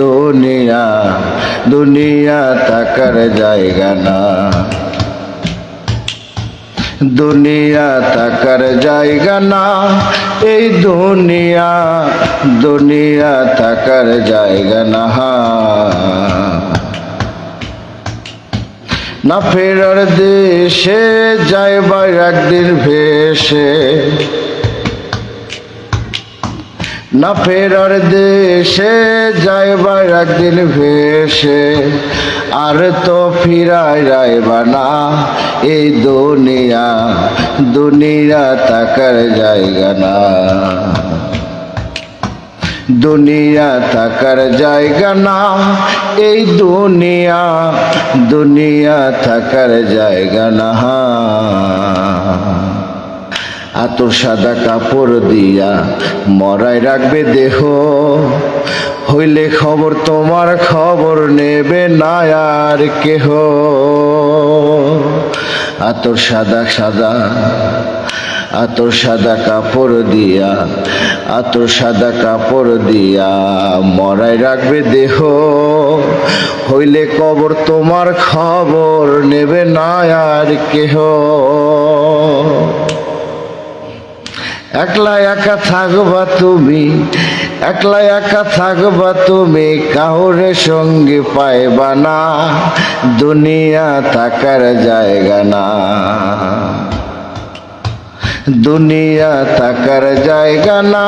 দুনিয়া দুনিয়া থাকার জায়গা না। দুনিয়া থাকার জায়গা না, এই দুনিয়া দুনিয়া থাকার জায়গা না। না ফেরার দেশে যাইবার একদিন ভেসে না ফেরার দেশে যাইবার একদিন ভেসে আর তো ফিরাই যাইবা না। এই দুনিয়া দুনিয়া থাকার জায়গা না। দুনিয়া থাকার জায়গা না, এই দুনিয়া দুনিয়া থাকার জায়গা না। আতর সাদা কাপড় দিয়া মরাই রাখবে দেহ। হইলে খবর তোমার খবর নেবে না আর কেহ। আতর সাদা সাদা, আতর সাদা কাপড় দিয়া, আতর সাদা কাপড় দিয়া মরাই রাখবে দেহ। হইলে কবর তোমার খবর নেবে না আর কেহ। একলা একা থাকবা তুমি, একলা একা থাকবা তুমি, কাউরে সঙ্গে পাইবা না, দুনিয়া থাকার জায়গা না। দুনিয়া থাকার জায়গা না,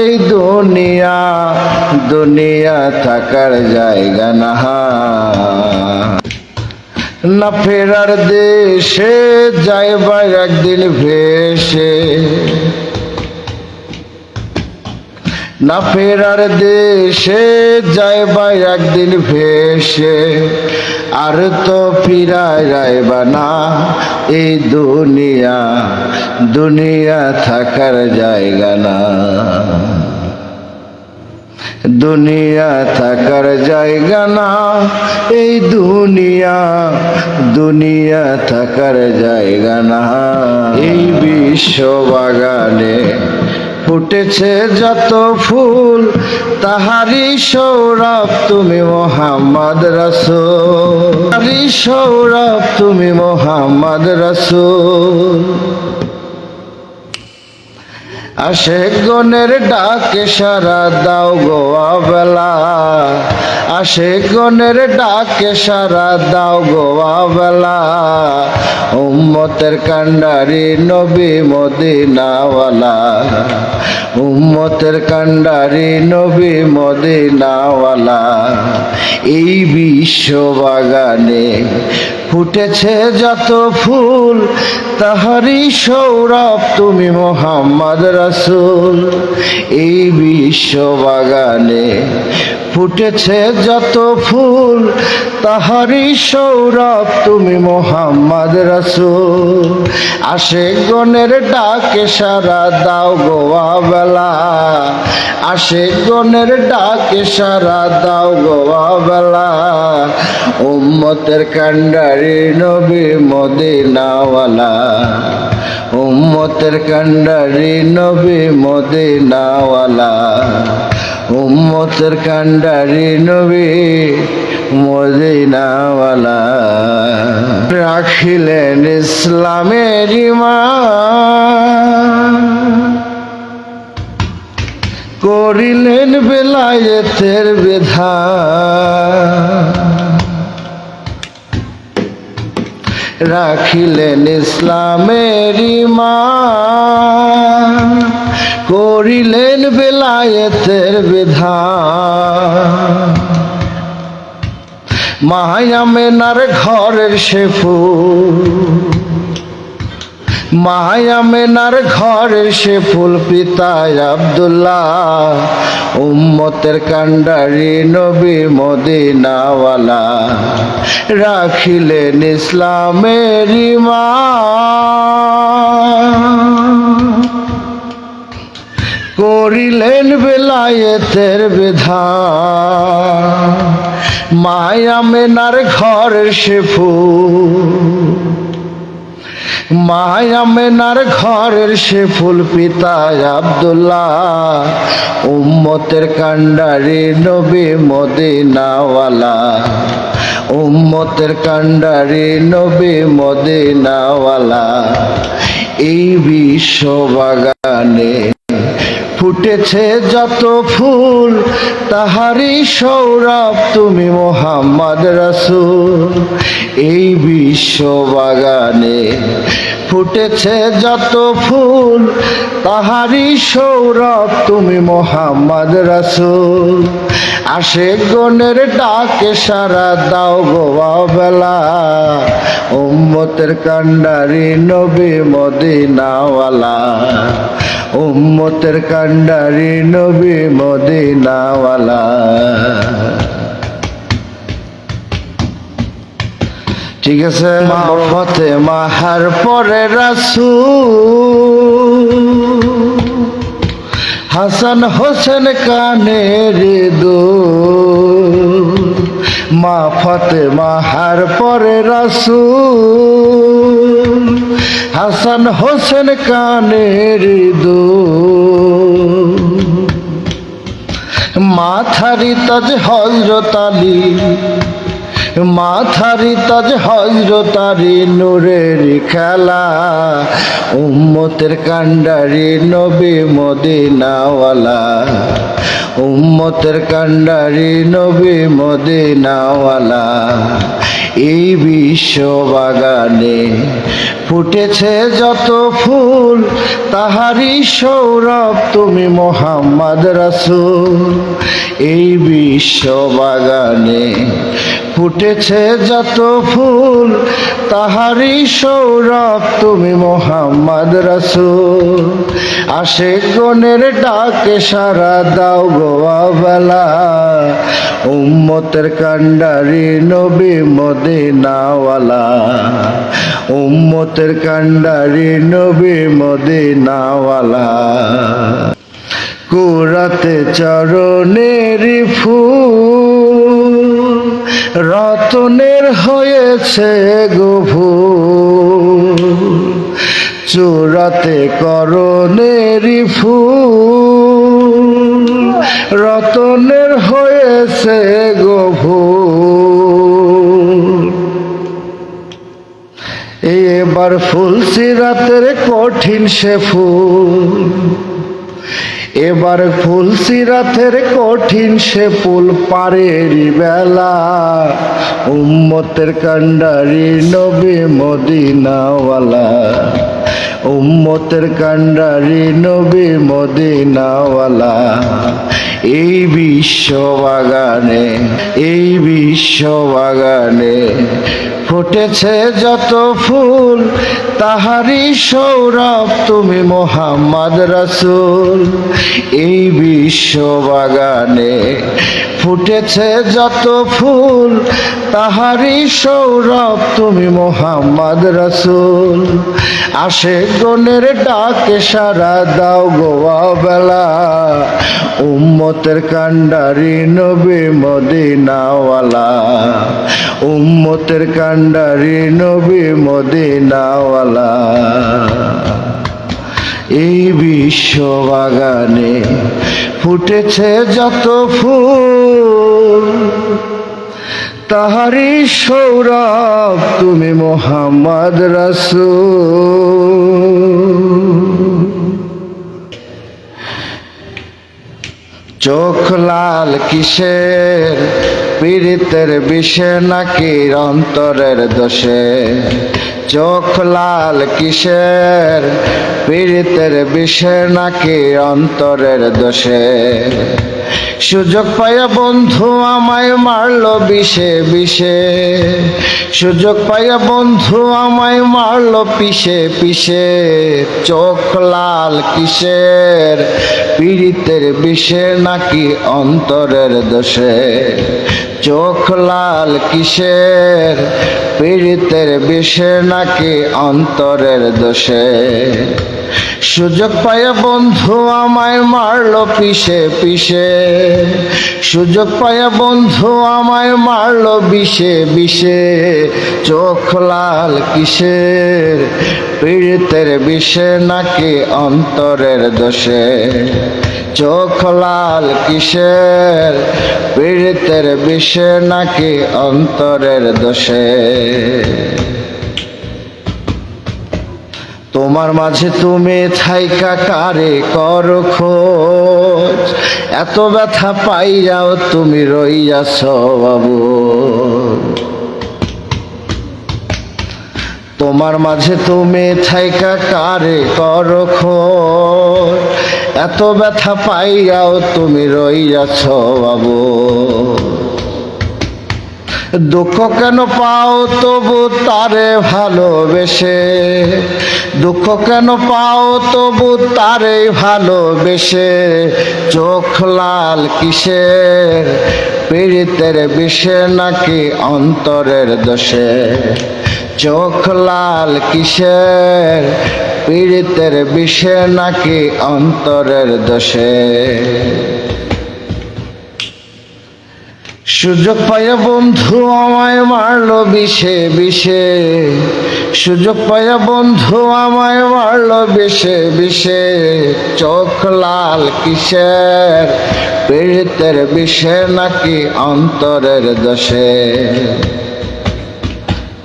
এই দুনিয়া দুনিয়া থাকার জায়গা না। না ফেরার দেশে যাইবার একদিন ভেসে না ফেরার দেশে যাইবার একদিন ভেসে, আর তো ফিরায় যাইবা না। এই দুনিয়া দুনিয়া থাকার জায়গা না। দুনিয়া থাকার জায়গা না, এই দুনিয়া দুনিয়া থাকার জায়গা না। এই বিশ্ব বাগানে ফুটেছে যত ফুল তাহারি সৌরভ তুমি মোহাম্মদ রসুল। তাহারি সৌরভ তুমি মোহাম্মদ রসুল। আশেক গনের ডাকে সারা দাও গোয়া বেলা। আসে গনের ডাকে সারা দাও গোয়া বেলা উম্মতের কান্ডারি নবী মদিনাওয়ালা। উম্মতের কান্ডারি নবী মদিনাওয়ালা। এই বিশ্ব বাগানে ফুটেছে যত ফুল তাহারি সৌরভ তুমি মোহাম্মদ রসুল। এই বিশ্ব বাগানে ফুটেছে যত ফুল তাহারি সৌরভ তুমি মোহাম্মদ রসুল। আসে গনের ডাকে সারা দাও গোয়া বেলা। আসে গনের ডাকে সারা দাও গোয়া বেলা উম্মতের কান্ডারি নবী মদিনাওয়ালা। উম্মতের কান্ডারি নবী মদিনাওয়ালা। উম্মতের কান্ডারি নবী মদিনাওয়ালা। রাখিলেন ইসলামের ইমান। করিলেন বেলায়েতের বিধান রাখিলেন ইসলামের ইমান। করিলেন বেলায়েতের বিধান মায়ামেনার ঘরের সে ফুল মায়ামেনার ঘরের সে ফুল পিতায় আবদুল্লাহ, উম্মতের কান্ডারি নবী মদিনাওয়ালা। রাখিলেন ইসলামের ইমান করিলেন বেলায়েতের বিধান। মায়ামেনার ঘরের সে ফুল মায়া মেনার ঘরের সে ফুল পিতা আব্দুল্লাহ, উম্মতের কান্ডারি নবী মদিনাওয়ালা। উম্মতের কান্ডারি নবী মদিনাওয়ালা। এই বিশ্ব বাগানে ফুটেছে যত ফুল তাহারি সৌরভ তুমি মোহাম্মদ রসুল। এই বিশ্ব বাগানে ফুটেছে যত ফুল তাহারি সৌরভ তুমি মোহাম্মদ রসুল। আসে গনের ডাকে সারা দাও গোয়া বেলা উম্মতের কান্ডারি নবী মদিনাওয়ালা। উম্মতের কান্ডারি নবী মদিনাওয়ালা। ঠিক আছে? ফতে মাহার পরে রাসু হাসান হোসেন কানের দো মা ফতে মাহার পরে রাসু হাসান হোসেন কানের দো মাথারি তাজ হজরত আলী মাথারি তাজ হজরত আলী নূরের খেলা, উম্মতের কান্ডারি নবী মদিনাওয়ালা, উম্মতের কান্ডারি নবী মদিনাওয়ালা। এই বিশ্ব বাগানে ফুটেছে যত ফুল তাহারি সৌরভ তুমি মোহাম্মদ রাসুল। এই বিশ্ব বাগানে ফুটেছে যত ফুল তাহারি সৌরভ তুমি মোহাম্মদ রসুল। আসে গনের ডাকে সারা দাও গোয়া বেলা উম্মতের কান্ডারি নবী মদিনাওয়ালা। উম্মতের কান্ডারি নবী মদিনাওয়ালা। কুরাতে চরণের ফুল রতনের হয়েছে গভু চূড়াতে করণের ফুল। রতনের হয়েছে গভু এবার ফুল সিরাতের কঠিন সে ফুল। এবার ফুল সিরাতের কঠিন সে পুল পারের বেলা। উম্মতের কান্ডারি নবী মদিনাওয়ালা। উম্মতের কান্ডারি নবী মদিনাওয়ালা। এই বিশ্ব বাগানে এই বিশ্ব বাগানে ফুটেছে যত ফুল তাহারি সৌরভ তুমি মোহাম্মদ রসুল। এই বিশ্ব বাগানে ফুটেছে যত ফুল তাহারি সৌরভ তুমি মোহাম্মদ রসুল। আসে গনের ডাকে সারা দাও গোয়া বেলা উম্মতের কান্ডারি নবী মদিনাওয়ালা। উম্মতের কান্ডারি নবী মদিনাওয়ালা। এই বিশ্ব বাগানে ফুটেছে যত ফুল তাহারি সৌরভ তুমি মোহাম্মদ রসুল। চোখ লাল কিসের? পীড়িতের বিষে নাকি অন্তরের দোষে? চোখ লাল কিসের? পীড়িতের বিষে নাকি অন্তরের দোষে? সুযোগ পাইয়া বন্ধু আমায় মারলো বিষে বিষে। সুযোগ পাইয়া বন্ধু আমায় মারলো পিষে পিষে। চোখ লাল কিসের? পীড়িতের বিষে নাকি অন্তরের দোষে? চোখ লাল কিসের? পীড়িতের বিষে নাকি অন্তরের দোষে? সুযোগ পায়ে বন্ধু আমায় মারলো পিষে পিষে সুযোগ পায়ে বন্ধু আমায় মারলো বিষে বিষে। চোখ লাল কিসের? পীড়িতের বিষে নাকি অন্তরের দোষে? চোখ লাল কিসের? পীড়িতের বিষে নাকি অন্তরের দোষে? তোমার মাঝে তুমি থাইকা কারে কর খোঁজ? এত ব্যথা পাই যাও তুমি রইয়াছ বাবু। তোমার মাঝে তুমি থাইকা কারে কর খোঁজ? এত ব্যথা পাইয়াও তুমি রইয়াছ বাবু। দুঃখ কেন পাও তবু তারে ভালোবেসে? দুঃখ কেন পাও তবু তারে ভালোবেসে? চোখ লাল কিসের? পীড়িতের বিষে নাকি অন্তরের দোষে? চোখ লাল কিসের? পীড়িতের বিষে নাকি অন্তরের দোষে? সুযোগ পাইয়া বন্ধু আমায় মারলো বিষে বিষে। সুযোগ পাইয়া বন্ধু আমায় মারলো বিষে বিষে। চোখ লাল কিসের? পীড়িতের বিষে নাকি অন্তরের দোষে?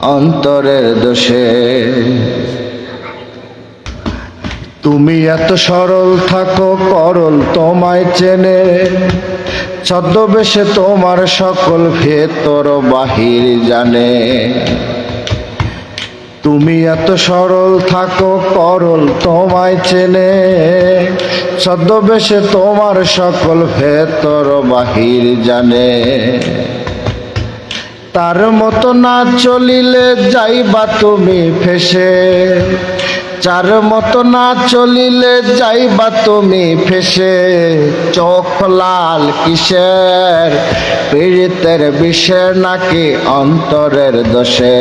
অন্তরের দোষে। তুমি এত সরল থাকো, করল তোমায় চেনে। ছদ্মবেশে তোমার সকল ভেতর বাহির জানে। তুমি এত সরল থাকো, করল তোমায় চেনে। ছদ্মবেশে তোমার সকল ভেতর বাহির জানে। তার মতো না চলিলে যাইবা তুমি ফেসে। চার মতো না চলিলে যাইবা তুমি ফেসে। চোখ লাল কিসের? পীড়িতের বিষে নাকি অন্তরের দোষে?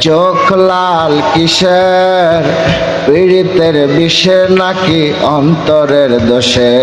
চোখ লাল কিসের? পীড়িতের বিষে নাকি অন্তরের দোষে?